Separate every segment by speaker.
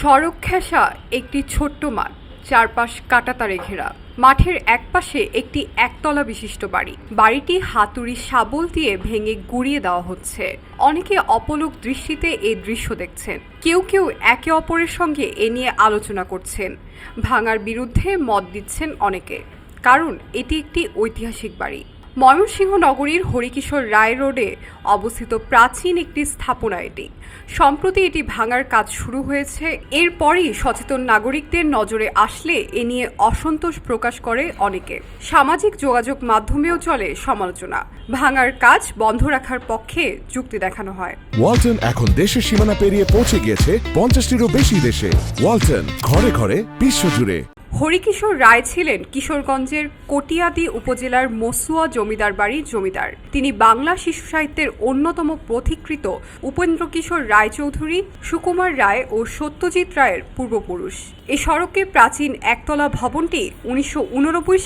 Speaker 1: সড়ক ঘেঁষা একটি ছোট্ট মাঠ, চারপাশ কাটাতারে ঘেরা। মাঠের একপাশে একটি একতলা বিশিষ্ট বাড়ি। বাড়িটি হাতুড়ি শাবল দিয়ে ভেঙে গুড়িয়ে দেওয়া হচ্ছে। অনেকে অপলক দৃষ্টিতে এই দৃশ্য দেখছেন। কেউ কেউ একে অপরের সঙ্গে এ নিয়ে আলোচনা করছেন। ভাঙার বিরুদ্ধে মত দিচ্ছেন অনেকে। কারণ, এটি একটি ঐতিহাসিক বাড়ি। ময়মনসিংহ নগরীর হরিকিশোর রায় রোডে অবস্থিত প্রাচীন একটি স্থাপনা এটি। সম্প্রতি এটি ভাঙার কাজ শুরু হয়েছে। এরপরই সচেতন নাগরিকদের নজরে আসলে এ নিয়ে অসন্তোষ প্রকাশ করে অনেকে। সামাজিক যোগাযোগ মাধ্যমেও চলে সমালোচনা। ভাঙার কাজ বন্ধ রাখার পক্ষে যুক্তি দেখানো হয়।
Speaker 2: ওয়ালটন এখন দেশের সীমানা পেরিয়ে পৌঁছে গিয়েছে পঞ্চাশটিরও বেশি দেশে। ওয়ালটন ঘরে ঘরে বিশ্বজুড়ে।
Speaker 1: হরিকিশোর রায় ছিলেন কিশোরগঞ্জের কটিয়াদি উপজেলার মসুয়া জমিদার বাড়ির জমিদার। তিনি বাংলা শিশু সাহিত্যের অন্যতম পথিকৃত উপেন্দ্র কিশোর রায়চৌধুরী, সুকুমার রায় ও সত্যজিৎ রায়ের পূর্বপুরুষ। এ সড়কে প্রাচীন একতলা ভবনটি উনিশশো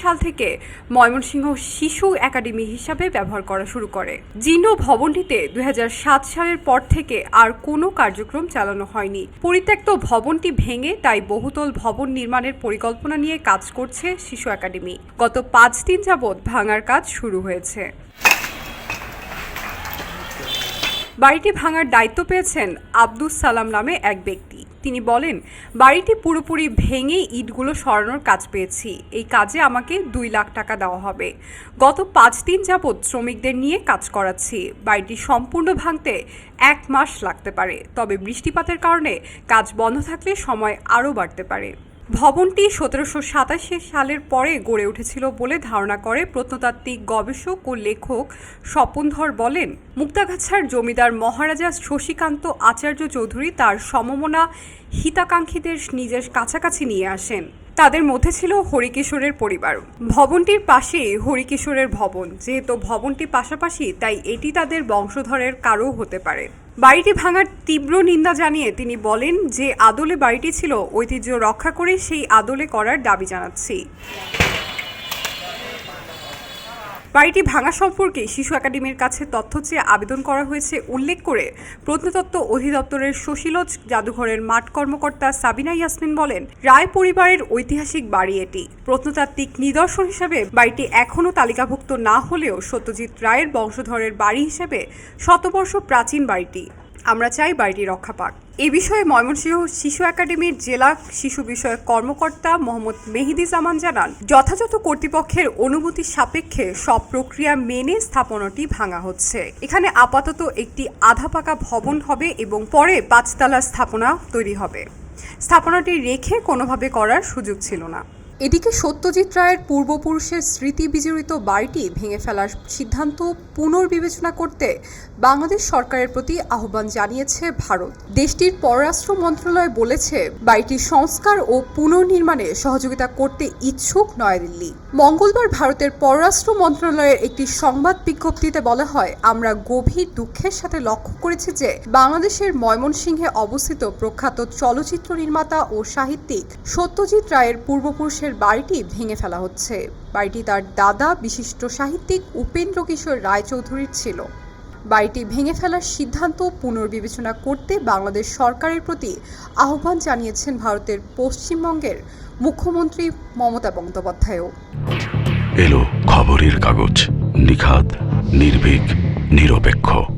Speaker 1: সাল থেকে ময়মনসিংহ শিশু একাডেমি হিসাবে ব্যবহার করা শুরু করে। জীর্ণ ভবনটিতে দু হাজার সাত সালের পর থেকে আর কোনো কার্যক্রম চালানো হয়নি। পরিত্যক্ত ভবনটি ভেঙে তাই বহুতল ভবন নির্মাণের পরিকল্পনা নিয়ে কাজ করছে শিশু একাডেমি। গত পাঁচ দিন যাবৎ ভাঙার কাজ শুরু হয়েছে। বাড়িটি ভাঙার দায়িত্ব পেয়েছেন আব্দুস সালাম নামে এক ব্যক্তি। তিনি বলেন, বাড়িটি পুরোপুরি ভেঙে ইটগুলো সরানোর কাজ পেয়েছি। এই কাজে আমাকে দুই লাখ টাকা দেওয়া হবে। গত পাঁচ দিন যাবৎ শ্রমিকদের নিয়ে কাজ করাচ্ছি। বাড়িটি সম্পূর্ণ ভাঙতে এক মাস লাগতে পারে। তবে বৃষ্টিপাতের কারণে কাজ বন্ধ থাকলে সময় আরও বাড়তে পারে। ভবনটি সতেরোশো সাতাশি সালের পরে গড়ে উঠেছিল বলে ধারণা করে প্রত্নতাত্ত্বিক গবেষক ও লেখক স্বপনধর বলেন, মুক্তাগাছার জমিদার মহারাজা শশীকান্ত আচার্য চৌধুরী তার সমমনা হিতাকাঙ্ক্ষীদের নিজের কাছাকাছি নিয়ে আসেন। তাদের মধ্যে ছিল হরিকিশোরের পরিবার। ভবনটির পাশেই হরিকিশোরের ভবন, যেহেতু ভবনটি পাশাপাশি তাই এটি তাদের বংশধরের কারও হতে পারে। বাড়িটি ভাঙার তীব্র নিন্দা জানিয়ে তিনি বলেন যে আদলে বাড়িটি ছিল ঐতিহ্য রক্ষা করে সেই আদলে করার দাবি জানাচ্ছি। বাড়িটি ভাঙা সম্পর্কে শিশু একাডেমির কাছে তথ্য চেয়ে আবেদন করা হয়েছে উল্লেখ করে প্রত্নতত্ত্ব অধিদপ্তরের সুশীলজ জাদুঘরের মাঠ কর্মকর্তা সাবিনা ইয়াসমিন বলেন, রায় পরিবারের ঐতিহাসিক বাড়ি এটি। প্রত্নতাত্ত্বিক নিদর্শন হিসেবে বাড়িটি এখনও তালিকাভুক্ত না হলেও সত্যজিৎ রায়ের বংশধরের বাড়ি হিসেবে শতবর্ষ প্রাচীন বাড়িটি। আমরা চাই বাড়িটি রক্ষা পাক। এ বিষয়ে ময়মনসিংহ শিশু একাডেমির জেলা শিশু বিষয়ক কর্মকর্তা মোহাম্মদ মেহিদি জামান জানান, যথাযথ কর্তৃপক্ষের অনুমতি সাপেক্ষে সব প্রক্রিয়া মেনে স্থাপনাটি ভাঙা হচ্ছে। এখানে আপাতত একটি আধা পাকা ভবন হবে এবং পরে পাঁচতলা স্থাপনা তৈরি হবে। স্থাপনাটি রেখে কোনোভাবে করার সুযোগ ছিল না। এদিকে সত্যজিৎ রায়ের পূর্বপুরুষের স্মৃতি বিজড়িত বাড়িটি ভেঙে ফেলার সিদ্ধান্ত পুনর্বিবেচনা করতে বাংলাদেশ সরকারের প্রতি আহ্বান জানিয়েছে ভারত। দেশটির পররাষ্ট্র মন্ত্রণালয় বলেছে, বাড়িটির সংস্কার ও পুনর্নির্মাণে সহযোগিতা করতে ইচ্ছুক নয়াদিল্লি। মঙ্গলবার ভারতের পররাষ্ট্র মন্ত্রণালয়ের একটি সংবাদ বিজ্ঞপ্তিতে বলা হয়, আমরা গভীর দুঃখের সাথে লক্ষ্য করেছি যে বাংলাদেশের ময়মনসিংহে অবস্থিত প্রখ্যাত চলচ্চিত্র নির্মাতা ও সাহিত্যিক সত্যজিৎ রায়ের পূর্বপুরুষের বাড়িটি ভেঙে ফেলা হচ্ছে। বাড়িটি তার দাদা, বিশিষ্ট সাহিত্যিক উপেন্দ্র কিশোর রায়চৌধুরীর ছিল। বাড়িটি ভেঙে ফেলার সিদ্ধান্ত পুনর্বিবেচনা করতে বাংলাদেশ সরকারের প্রতি আহ্বান জানিয়েছেন ভারতের পশ্চিমবঙ্গের মুখ্যমন্ত্রী মমতা বন্দ্যোপাধ্যায়ও।
Speaker 3: এলো খবরের কাগজ, নিখাদ, নির্ভীক, নিরপেক্ষ।